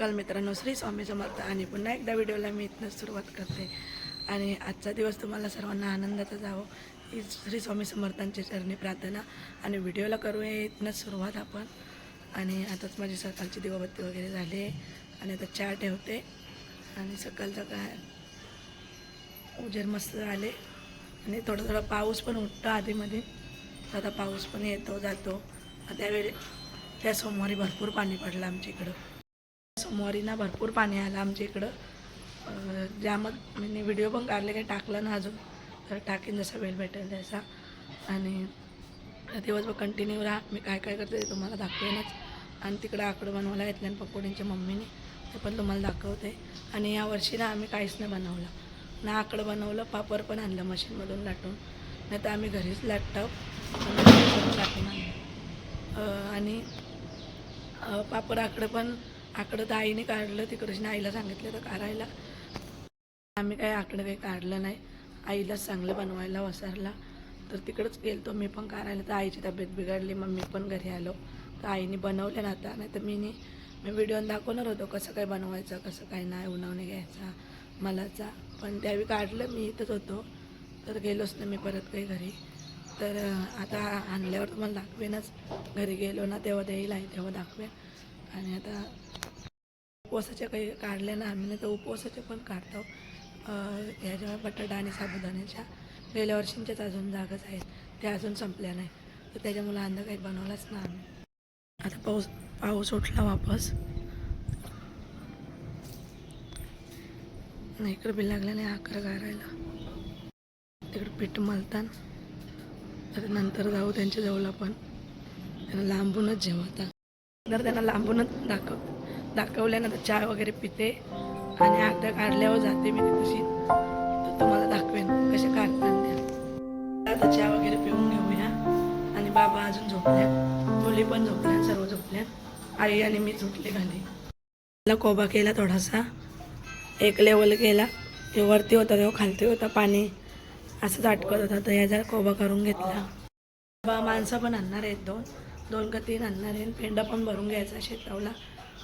काल मित्रांनो श्री स्वामी समर्थ. आणि पुन्हा एकदा व्हिडिओला मी इथनं सुरुवात करते. आणि आजचा दिवस तुम्हाला सर्वांना आनंदाचा जावो. ही श्री स्वामी समर्थांच्या चरणी प्रार्थना. आणि व्हिडिओला करूया इथनंच सुरुवात आपण. आणि आताच माझी सकाळची दिवाबत्ती वगैरे झाली आहे. आणि आता चहा ठेवते. आणि सकाळचं काय? उजेड मस्त झाले. आणि थोडा थोडा पाऊस पण उठतो आधीमध्ये. आता पाऊस पण येतो जातो. त्यावेळी त्या सोमवारी भरपूर पाणी पडलं आमच्या इकडं. सोमवारी ना भरपूर पाणी आलं आमच्या इकडं अं, मी म्हणजे व्हिडिओ पण काढले काही टाकला ना अजून. तर टाकीन जसा वेळ भेटेल तसा. आणि दिवसभर कंटिन्यू राहा. मी काय काय करते ते तुम्हाला दाखवेनच. आणि तिकडं आकडं बनवायला घेतलं आणि पकोडींच्या मम्मीने. ते पण तुम्हाला दाखवते. आणि यावर्षी ना आम्ही काहीच नाही बनवलं. ना आकडं बनवलं पापड पण आणलं मशीनमधून लाटून. नाही तर आम्ही घरीच लाटतो. लाटून आणलं. आणि पापड आकडं पण आकडं तर आईने काढलं तिकडच्या आईला सांगितलं तर काढायला आम्ही काही आकडं काही काढलं नाही. आईलाच चांगलं बनवायला वसारला. तर तिकडंच गेलतो. मी पण काढायला. तर आईची तब्येत बिघडली. मग मी पण घरी आलो. तर आईने बनवले ना आता. नाही तर मी नी मी व्हिडिओ दाखवणार होतो कसं काय बनवायचं कसं काय नाही उन्हावणे घ्यायचा मलाचा. पण त्यावेळी काढलं. मी इथंच होतो. तर गेलोच ना मी परत काही घरी. तर आता आणल्यावर तुम्हाला दाखवेनच. घरी गेलो ना तेव्हा देईल आहे तेव्हा दाखवेन. आणि आता उपवासाच्या काही काढल्या ना आम्ही नाही तर उपवासाचे पण काढतो. ह्याच्या बटाटा आणि साबुदाण्याच्या. गेल्या वर्षींच्याच अजून जागाच आहेत. त्या अजून संपल्या नाही. तर त्याच्यामुळे अंदा काही बनवलाच ना आम्ही. आता पाऊस पाऊस उठला वापस. नाही इकडे बी लागलं नाही आकर गारायला. तिकडे पीठ मलतान. तर नंतर जाऊ त्यांच्या जवळ त्यांना लांबूनच जेवता जर त्यांना लांबूनच दाखव दाखवल्या ना तर चहा वगैरे पिते. आणि आगदा काढल्यावर जाते मी तिथशी. तर तुम्हाला दाखवेन कसे काढतात त्या. आता चहा वगैरे पिऊन घेऊया. आणि बाबा अजून झोपल्या मुली पण झोपल्या सर्व झोपल्या आई आणि मी झोपले खाली. मला कोबा केला थोडासा. एक लेवल केला. हे वरती होता तेव्हा खालती होता पाणी. असंच अटकत होता तर याचा कोबा करून घेतला. बाबा माणसं पण आणणार आहेत दोन. दोन का तीन आणणार आहे पेंडा पण भरून घ्यायचा शेतावला.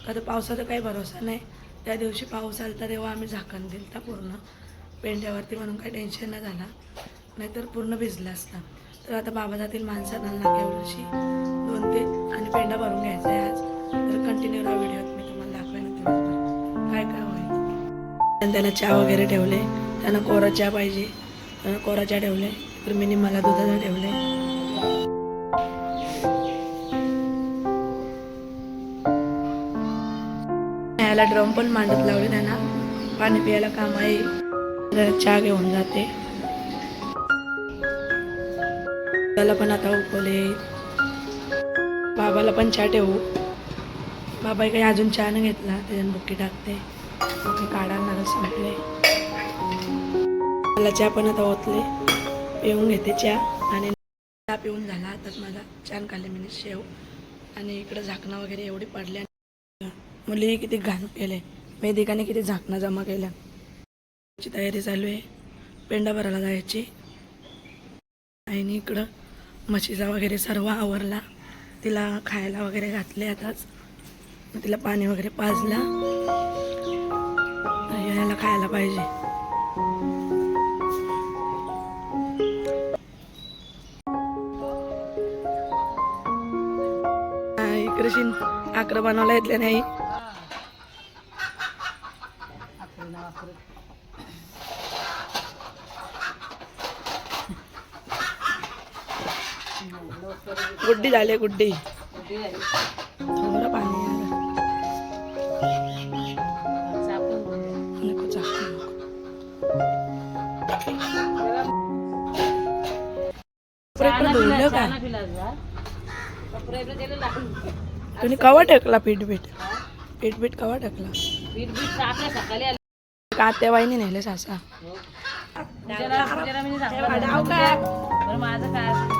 का तर पावसाचा काही भरोसा नाही. त्या दिवशी पाऊस आला तर तेव्हा आम्ही झाकण दिलं पूर्ण. पेंड्यावरती म्हणून काही टेन्शन नाही झाला. नाहीतर पूर्ण भिजला असता. तर आता बाबा जातील माणसं आणला एवढीशी दोन ते आणि पेंडा भरून घ्यायचा आहे आज. तर कंटिन्यू राहा व्हिडिओत. मी तुम्हाला दाखवेन दिवसभर काय काय होईल. त्याला चहा वगैरे ठेवले. त्यानं कोरा चहा पाहिजे. कोरा चहा ठेवले. तर मी मला दुधाचा ठेवले. याला ड्रम पण मांडत लावले त्यांना. पाणी प्यायला काम आहे जरा चहा घेऊन जाते. त्याला पण आता उकवले बाबाला पण चहा ठेवू. बाबा काही अजून चहा नाही घेतला त्याच्यानं बुक्की टाकते. बुक्की काढायला संपले. मला चहा पण आता ओतले. पिऊन घेते चहा. आणि चहा पिऊन झाला. आताच माझा छान खाल्ले मी शेव. आणि इकडं झाकणं वगैरे एवढी पडल्या मुली किती घाण केले वेदिकाने किती झाकणं जमा केल्या ची तयारी चालू आहे. पेंडा भरायला जायची. आईने इकडं म्हशीचा वगैरे सर्व आवरला. तिला खायला वगैरे घातले आताच. मग तिला पाणी वगैरे पाजला. यायला खायला पाहिजे. इकडे शिन आकडं बनवला येतले नाही. गुड्डी झाली गुड्डी थोडं पाणी तुम्ही कवा टाकला पीठ पीठ पीठ पीठ कवा टाकला कात्या वाईने नेले सासा. डाव का?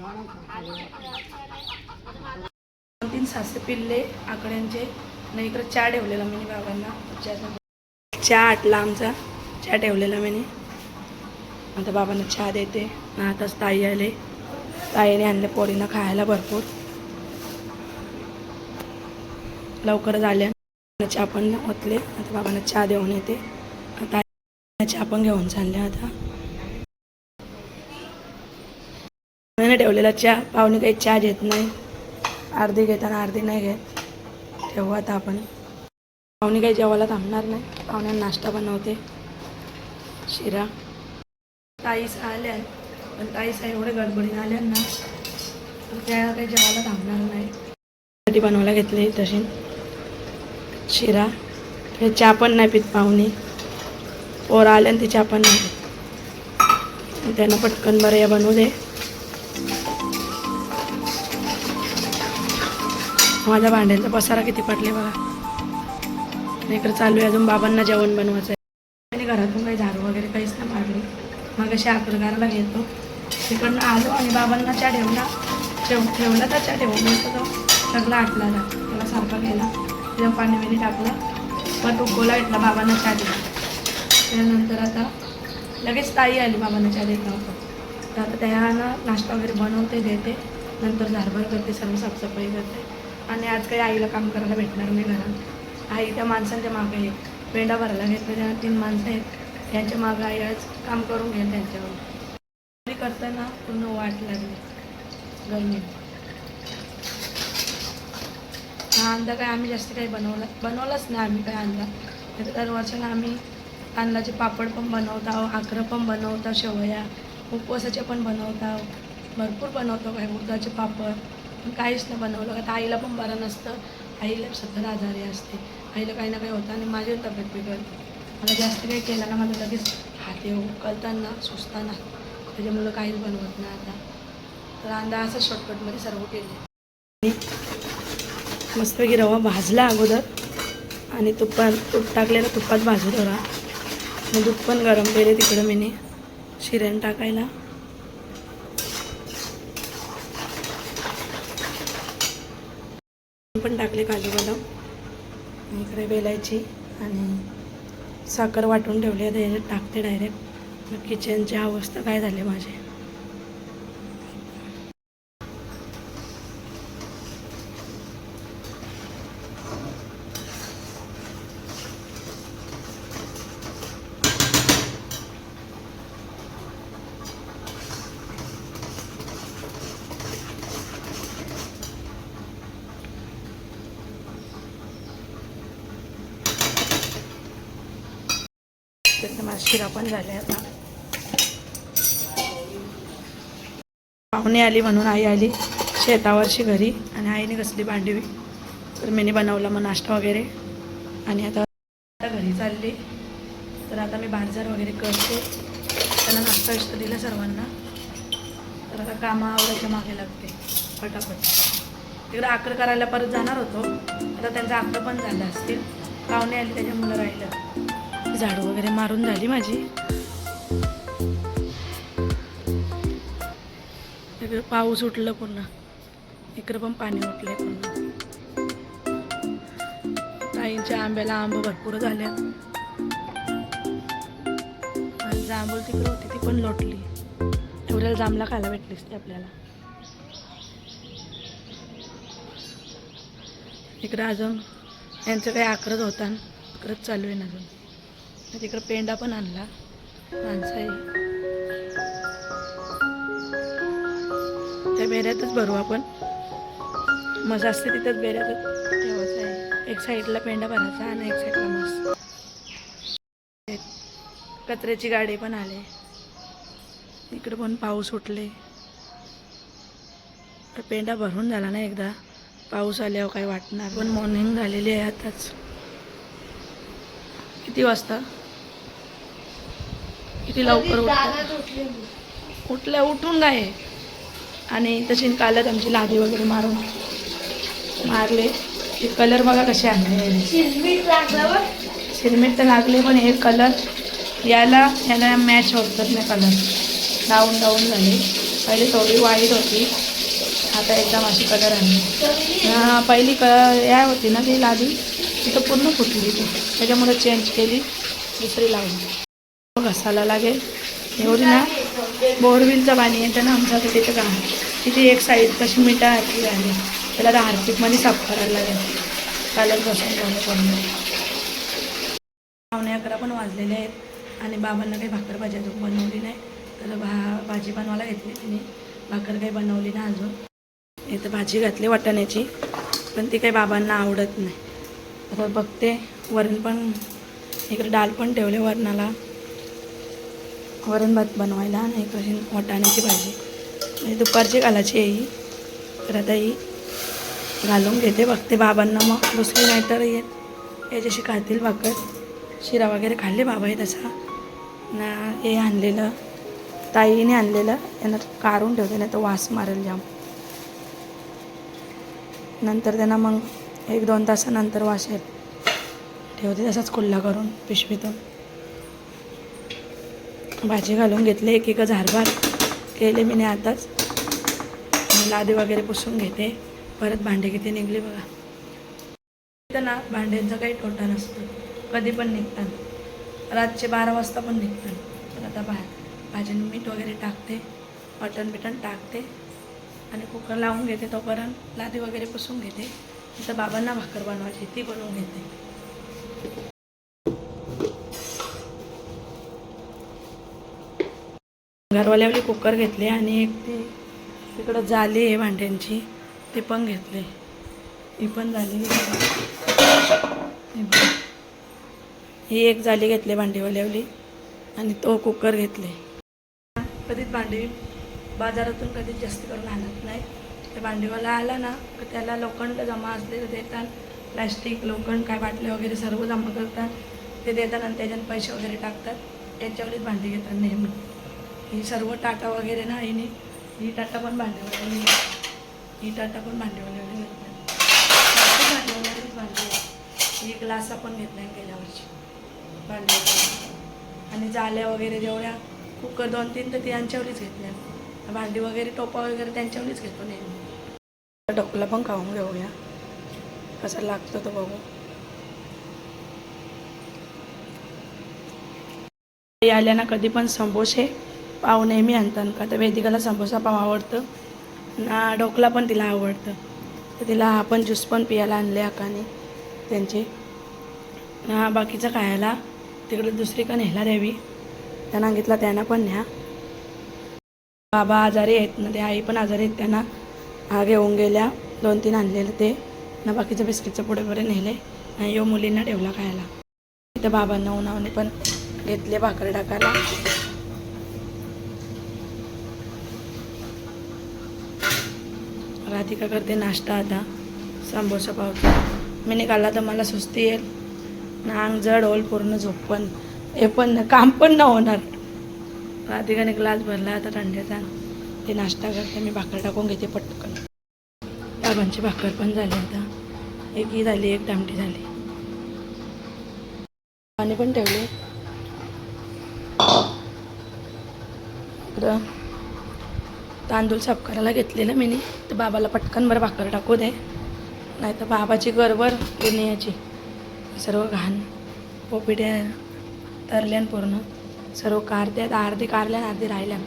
दोन तीन सासे पिल्ले आकड्यांचे. नाही इकडे चहा ठेवलेला मी बाबांना. चहा चहा आटला आमचा. चहा ठेवलेला मी आता बाबांना चहा देते. आताच ताई आले. ताईने आणले पोळीनं खायला भरपूर. लवकरच आल्या चहा पण ओतले. आता बाबांना चहा देऊन येते. आता चहा पण घेऊन चालले आता. मैंने ठेवलेला चहा. पाहुणे काही चहा घेत नाही. अर्धी घेताना अर्धी नाही घेत. ठेवू आता आपण. पाहुणे काही जेवायला थांबणार नाही. पाहुण्यांना नाश्ता बनवते. शिरा. ताईस आल्या. पण ताईस एवढे गडबडीने आल्या ना त्या काही जेवायला थांबणार नाही. साठी बनवायला घेतली तशी. शिरा. हे चहा पण नाही पित पाहुणे. पोरं आल्या आणि ती चहा पण नाही त्यांना पटकन बरं या बनवू दे. माझ्या भांड्यांचा पसारा किती पडले बघा. इकडे इकडं चालू आहे अजून बाबांना जेवण बनवायचं आहे आणि घरातून काही झाडू वगैरे काहीच नाही मारली मग अशी आकरगाराला घेतो. तिकडनं आलो आणि बाबांना चहा ठेवला. ठेव ठेवला तर चहा ठेवून तो. सगळा आटला ना त्याला सारखा गेला त्याला पाणी बिणी टाकलं. पण गोला घेतला बाबांना चहा दिला. त्यानंतर आता लगेच ताई आली बाबांना चहा देत नव्हतं. तर आता त्यानं नाश्ता वगैरे बनवते देते. नंतर झारभर करते सर्व साफसफाई करते. आणि आज काही आईला काम करायला भेटणार नाही घरात. आई त्या माणसांच्या मागे आहे. पेंडा भरायला घेतलं त्या तीन माणसं आहेत त्यांच्या मागं आई आज काम करून घेईल त्यांच्यावर. करताना पूर्ण वाट लागली. गरमी. हा अंदा काय आम्ही जास्त काही बनवला बनवलाच नाही आम्ही काय अंदा तर दर वर्षाला आम्ही तांदळाचे पापड पण बनवतो आखरं पण बनवतो शेवया उपवासाचे पण बनवतो भरपूर बनवतो काय उदाचे पापड. पण काहीच नाही बनवलं. का आईला पण बरं नसतं. आईला सत्तर आजारी असते. आईला काही ना काही होतं आणि माझी तब्येत बिघडते. मला जास्त काही केलं ना मला लगेच हात येऊ उकलताना सुचताना त्याच्यामुळं काहीच बनवत नाही आता. तर अंदा असं शॉर्टकटमध्ये सर्व केले मस्तपैकी रवा भाजला अगोदर. आणि तुपात तूप टाकलेलं तुपात भाजत होता मग दूध पण गरम केले तिकडं मी शिऱ्यान टाकायला. पण टाकले काजू बदाम. इकडे वेलायची आणि साखर वाटून ठेवली आता याच्यात टाकते डायरेक्ट मग किचनची अवस्था काय झाली माझी त्याचं माझा शिरा पण झाले आता. पाहुणे आली म्हणून आई आली शेतावरची घरी आणि आईने कसली भांडी तर मीने बनवला मग नाश्ता वगैरे. आणि आता आता घरी चालली. तर आता मी बाजार वगैरे करते. त्यांना नाश्ता विष्टा दिला सर्वांना. तर आता कामावरच्या मागे लागते. फटाफट. तिकडे आकर करायला परत जाणार होतो. आता त्यांचं आकर पण झालं असतील. पाहुणे आली त्याच्या मुलं राहिलं झाडू वगैरे मारून झाली माझी. इकडे पाऊस उठलं पुन्हा. इकडं पण पाणी उठलंय पुन्हा. ताईंच्या आंब्याला आंब भरपूर झाले. जांभूळ तिकडे होती ती पण लोटली. एवढ्याला जांभला खायला भेटलीस ती आपल्याला. इकडं अजून यांचं काही आक्रत होता आक्रत चालू आहे ना अजून. तिकडं पेंडा पण आणला. माणसाही बेऱ्यातच भरू आपण. मस असते तिथंच बेऱ्यातच ठेवायचं आहे. एक साईडला पेंडा भरायचा आणि एक साईडला मस कचऱ्याची गाडी पण आले. इकडं पण पाऊस उठले. तर पेंडा भरून झाला ना एकदा. पाऊस आल्यावर काही वाटणार. पण मॉर्निंग झालेली आहे आताच. किती वाजता? किती लवकर उठल्या उठून काय? आणि तशी कालच आमची लादी वगैरे मारून मारले. ते कलर बघा कसे आणले शिरमीट तर लागले पण हे कलर याला याला मॅच होतात नाही कलर डाऊन डाऊन झाले. पहिली थोडी वाईट होती. आता एकदम अशी कलर आणली पहिली क या होती ना ती लादी? ती तर पूर्ण फुटली ती त्याच्यामुळे चेंज केली दुसरी लावली. घसायला लागेल. एवढी ना बोरविलचं पाणी येतं ना आमच्याकडे तिथं का तिथे एक साईड कशी मिठा आटली आहे त्याला आता हार्पिकमध्ये साफ करायला लागेल. कलर बसून झालं पूर्ण पावणे अकरा पण वाजलेले आहेत आणि बाबांना काही भाकर भाजी अजून बनवली नाही. तर भा भाजी बनवायला घेतली तिने भाकर काही बनवली ना अजून. इथं भाजी घातली वाटाण्याची पण ती काही बाबांना आवडत नाही. आता बघते वरण पण इकडे डाळ पण ठेवले वरणाला. वरण भात बनवायला आणि इकडे वाटाण्याची भाजी. म्हणजे दुपारची घालायची आहे ही तर आता ही घालून घेते बघते बाबांना मग. दुसरी नाही तर येत. याच्याशी खातील भाकर. शिरा वगैरे खाल्ले बाबा हे तसा ना हे आणलेलं ताईने आणलेलं. यानं काढून ठेवते नाही तर वास मारेल जाम. नंतर त्यांना मग एक दोन तासानंतर वास येईल ठेवते तसाच खुल्ला करून पिशवीतून. भाजी घालून घेतले एक एक झारभार केले मी आताच. लादी वगैरे पुसून घेते. परत भांडे किती निघले बघा. इथं ना भांड्यांचा काही टोटा नसतो. कधी पण निघतात. रातचे बारा वाजता पण निघतात. तर आता भा भाजीने मीठ वगैरे टाकते. मटण बिटण टाकते. आणि कुकर लावून घेते तोपर्यंत. लादी वगैरे पुसून घेते. तिथं बाबांना भाकर बनवायची ती बनवून घेते. घरवाल्यावली कुकर घेतले आणि एक ती तिकडं जाली आहे भांड्यांची ती पण घेतले. ही पण झाली. ही एक जाली घेतली भांडीवाल्यावली आणि तो कुकर घेतले. कधीच भांडी बाजारातून कधीच जास्त करून आणत नाही ते भांडीवाला आला ना तर त्याला लोखंड जमा असलेलं देतात. प्लॅस्टिक लोखंड काय बाटले वगैरे सर्व जमा करतात. ते देतात आणि त्याच्यात पैसे वगैरे टाकतात. त्यांच्यावरच भांडी घेतात नेहमी. ही सर्व टाटा वगैरे ना हिने ही टाटा पण भांडवली ही टाटा पण भांडीवाली नाही. भांडीवालीच भांडी ही ग्लास आपण नाही गेल्या वर्षी. भांडी आणि जाल्या वगैरे जेवढ्या कुकर दोन तीन तर ती यांच्यावरच घेतल्या भांडी वगैरे टोपा वगैरे त्यांच्यावरच घेतो नेहमी. ढोकला पण खाऊन घेऊया. कसं लागतं तो बघू. आल्या ना कधी पण संबोसे पाव नेहमी आणतात का तर वेदिकाला समोसा पाव आवडतं ना ढोकला पण तिला आवडतं. तर तिला आपण ज्यूस पण पियाला आणले अकाने त्यांचे. हा बाकीचं खायला तिकडे दुसरी का न्यायला द्यावी. त्यांना सांगितलं त्यांना पण न्या. बाबा आजारी आहेत ना ते आई पण आजारी आहेत त्यांना हा घेऊन गेल्या. दोन तीन आणलेलं ते. ना बाकीचं बिस्किटचं पुढे पुढे नेले. आणि यो मुलींना ठेवला खायला. इथं बाबांना उन्हावने पण घेतले भाकर टाकायला. राधिका करते नाश्ता आता. सांबोसा पावचा मी निघाला तर मला सुस्ती येईल. नांग जड होईल पूर्ण झोप पण. हे पण काम पण न होणार. राधिकाने ग्लास भरला आता थंडीचा. ते नाश्ता करते मी भाकर टाकून घेते पटकन. बाबांची भाकर पण झाली आता. एक ही झाली एक दामटी झाली. पाणी पण ठेवले. तांदूळ साफ करायला घेतलेलं मी तर बाबाला पटकन बरं भाकर टाकू दे. नाही तर बाबाची गरबर दुनियाची सर्व घाण पोपिड्या तरल्यान पूर्ण. सर्व कारत्यात अर्धी कारल्यान अर्धी राहिल्या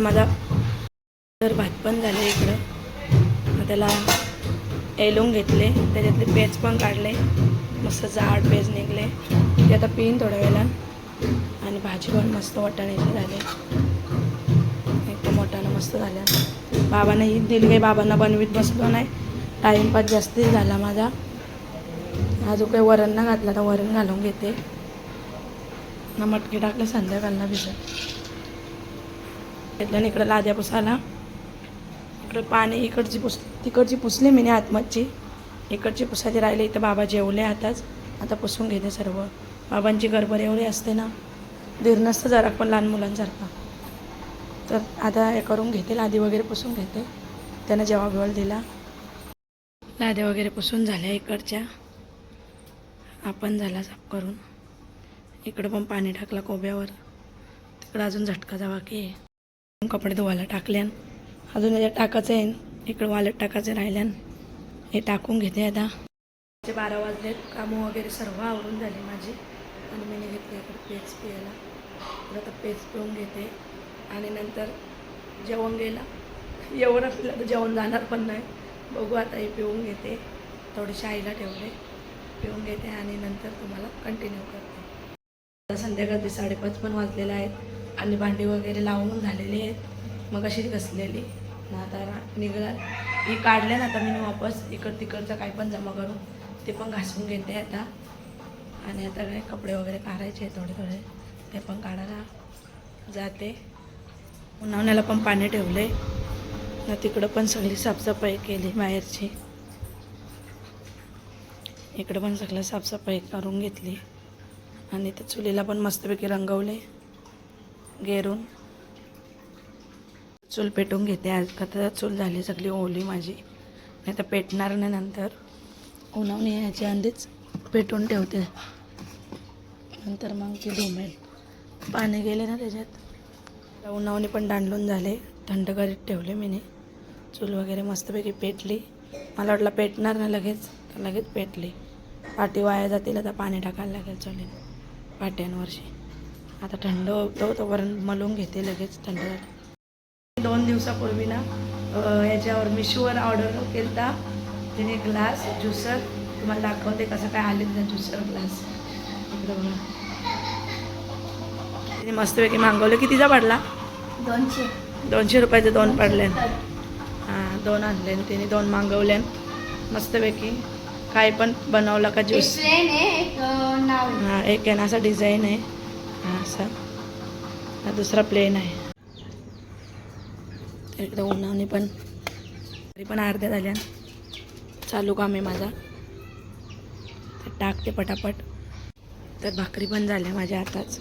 इकडं माझा तर भात पण झाले इकडं. मग त्याला एलून घेतले. त्याच्यातले पेज पण काढले. मस्त जाड पेज निघले. ते आता पिन थोड्या वेळेला आणि भाजी पण मस्त वाटाण्याची झाली. एकदम वाटाणं मस्त झाल्या. बाबांना ईद दिली काही बाबांना बनवीत बसलो नाही. टाईमपास जास्ती झाला माझा. अजून काही वरण ना घातला तर वरण घालून घेते. ना मटकी टाकले संध्याकाळला भिजत. घेतल्याने इकडं लाद्या पुसायला. इकडं पाणी इकडची पुस तिकडची पुसली मी आतमधची. इकडची पुसायची राहिली इथं बाबा जेवले आताच. आता पुसून घेते सर्व. बाबांची गरबर एवढी असते ना धीर नसतं जरा पण लहान मुलांसारखा. तर आता हे करून घेते लादी वगैरे पुसून घेते. त्यानं जेव्हा बिवळ दिला. लाद्या वगैरे पुसून झाल्या इकडच्या. आपण झाला साफ करून. इकडं पण पाणी टाकलं कोब्यावर. तिकडं अजून झटका जावा की. कपडे धुवायला टाकल्यान. अजून याच्यात टाकायचं आहे. इकडं वाल्यात टाकायचं राहिल्यान. हे टाकून घेते आता. ते बारा वाजलेत. कामं वगैरे सर्व आवरून झाली माझी. आणि मी घेतली इकडे पेज पियाला तर आता पेज पिऊन घेते. आणि नंतर जेवण गेला जेवण असलं तर जेवण जाणार पण नाही. बघू आता हे पिऊन घेते. थोडीशी आईला ठेवले पिऊन घेते आणि नंतर तुम्हाला कंटिन्यू करते. आता संध्याकाळचे साडेपाच पण वाजलेले आहेत. आणि भांडी वगैरे लावून झालेली आहेत. मग अशीच घसलेली. ना आता निघणार ही काढल्या ना आता मी वापस. इकड तिकडचं काय पण जमा करून ते पण घासून घेते आता. आणि आता काय कपडे वगैरे काढायचे थोडे थोडे. ते पण काढायला जाते. उन्हावण्याला पण पाणी ठेवले ना तिकडं पण सगळी साफसफाई केली बाहेरची. इकडं पण सगळं साफसफाई करून घेतली. आणि त्या चुलीला पण मस्तपैकी रंगवले. गेरून चूल पेटून घेते. आज आता चूल झाली सगळी ओली माझी. नाही तर पेटणार नाही नंतर. उन्हावणी यायच्या आधीच पेटून ठेवते. नंतर मग ती धुमेल. पाणी गेले ना त्याच्यात. उन्हावणी पण दांडलून झाले. थंड करीत ठेवले मी चूल वगैरे मस्तपैकी पेटली. मला वाटलं पेटणार ना लगेच. तर लगेच पेटली. पाठी वाया जातील आता पाणी टाकायला लागेल चुलीन पाट्यांवरशी. आता थंड होतो तोपर्यंत मलून घेते लगेच थंड झालं दोन दिवसापूर्वी ना याच्यावर मिशोवर ऑर्डर केला तिने ग्लास ज्युसर तुम्हाला दाखवते कसं काय आले तिने ज्युसर ग्लास. इकडं बघा. तिने मस्तपैकी मागवलं. कितीचा पडला? दोनशे. दोनशे रुपयाचे दोन पडले हां दोन आणले तिने दोन मागवले मस्तपैकी काय पण बनवलं का ज्यूस. हां एक आहे ना असा डिझाईन आहे. असा. हा दुसरा प्लेन आहे. इकडं उन्हावणी पण तरी पण अर्ध्या झाल्या. चालू काम आहे माझा. तर टाकते पटापट. तर भाकरी पण झाल्या माझ्या आताच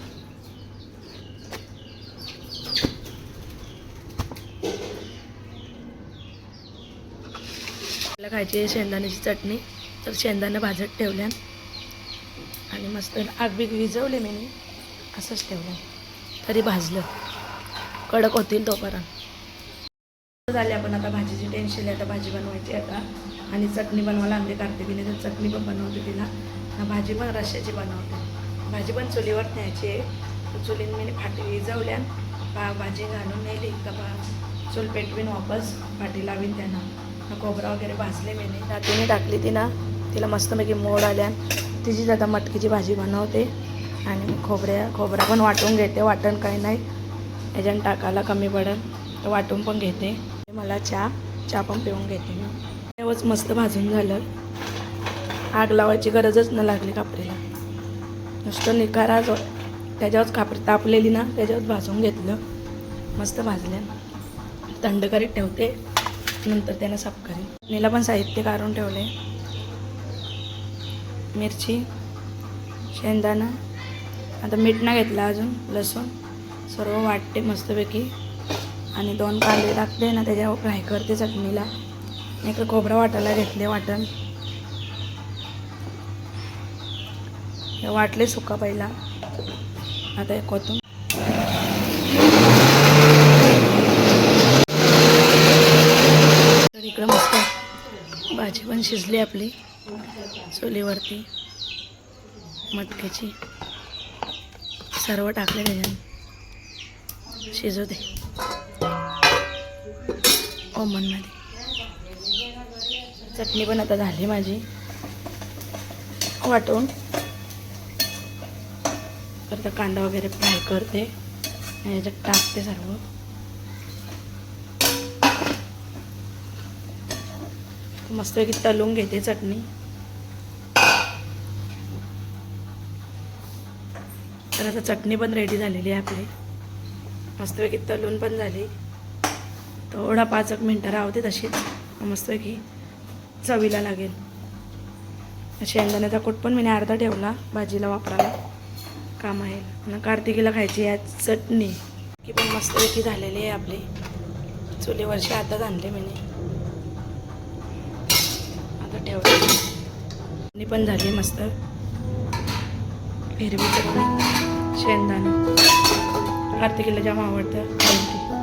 मला खायची आहे शेंगदाण्याची चटणी. तर शेंदाणं भाजत ठेवल्या आणि मस्त आग बीग विजवले मी. असंच ठेवलं तरी भाजलं. कडक होतील तोपर्यंत. झाले आपण आता भाजीची टेन्शन आहे आता भाजी बनवायची आता. आणि चटणी बनवायला आणली करते तिने तर चटणी पण बनवते तिला. ना भाजी पण रश्याची बनवते. भाजी पण चुलीवर न्यायची आहे. तर चुलीन मी फाटी विजवल्या पा भाजी घालून नेली. का बा चूल पेटवीन वापस फाटी लावीन त्यांना. खोबरा वगैरे भाजले मी रात्रीने टाकली ती ना. तिला मस्तपैकी मोड आल्या तिचीच आता मटकीची भाजी बनवते. आणि खोबऱ्या खोबरा पण वाटून घेते वाटण काही नाही. याच्यानं टाकायला कमी पडेल तर वाटून पण घेते. मला चहा चहा पण पिऊन घेते मी. तेव्हाच मस्त भाजून झालं. आग लावायची गरजच न लागली कापरेला. नुसतं निखाराच त्याच्यावरच कापरी तापलेली ना त्याच्यावर भाजून घेतलं. मस्त भाजल्या. थंड करीत ठेवते नंतर त्याला साफ करेन. नीला पण साहित्य काढून ठेवले मिरची शेंगदाणा आता मीठ ना घेतला अजून लसूण. सर्व वाटते मस्तपैकी. आणि दोन कांदे टाकते ना त्याच्यावर फ्राय करते चटणीला. इकडे खोबरा वाटायला घेतले वाटण. वाटले सुका पहिला. आता एक कोथून तर इकडं मस्त भाजी पण शिजली आपली. चुलीवरती. मटक्याची सर्व टाकले त्याच्यात. शिजू दे. ओमनमध्ये. चटणी पण आता झाली माझी. वाटून. परत कांदा वगैरे फ्राय करते. आणि याच्यात टाकते सर्व. मस्तपैकी तलून घेते चटणी. तर आता चटणी पण रेडी झालेली आहे आपली. मस्तपैकी तलून पण झाली. थोडा पाच एक मिनटं राहते तशीच. मस्तपैकी चवीला लागेल. शेंगदाण्याचा कूट पण मी अर्धा ठेवला भाजीला वापरायला. काम आहे. आणि कार्तिकीला खायची आहे चटणी. की पण मस्तपैकी झालेली आहे आपली. चुलीवरची आताच आणले मी. आता ठेवते. चटणी पण झाली मस्त. हिरवी चटणी. शेंगदाणे किल्ला जाम आवडतं.